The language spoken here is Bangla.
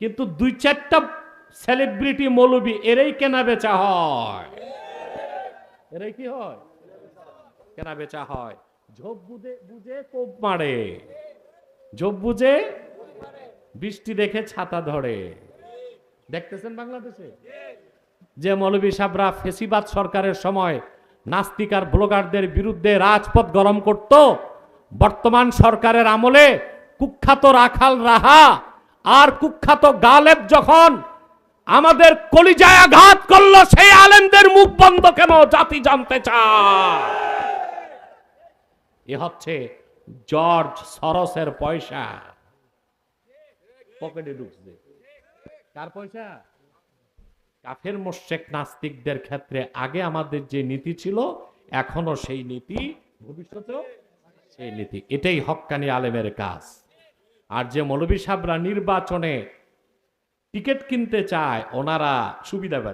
কিন্তু দুই চারটা সেলিব্রিটি মৌলবী এরাই কেনা বেচা হয়। এরাই কি হয়? কেনা বেচা হয়। ঝোপ বুঝে বুঝে কোপ মারে। ঝোপ বুঝে বৃষ্টি দেখে ছাতা ধরে। দেখতেছেন বাংলাদেশে? যে মৌলবী সাবরা ফেসিবাদ সরকারের সময় নাস্তিক আর ব্লগারদের বিরুদ্ধে রাজপথ গরম করত, বর্তমান সরকারের আমলে কুখ্যাত রাখাল রাহা আর কুখ্যাত গালেব যখন আমাদের কলিজায় আঘাত করল, সেই আলেমদের মুখ বন্ধ কেন? জাতি জানতে চায়। এ হচ্ছে জর্জ সরসের পয়সা। পকেটে ঢুকছে। কার পয়সা? কাফের মোশেক নাস্তিকদের ক্ষেত্রে আগে আমাদের যে নীতি ছিল, এখনও সেই নীতি, ভবিষ্যতেও সেই নীতি। এটাই হক্কানি আলেমের কাজ। আর যে মৌলবী সাহরা নির্বাচনে টিকিট কিনতে চায় ওনারা সুবিধা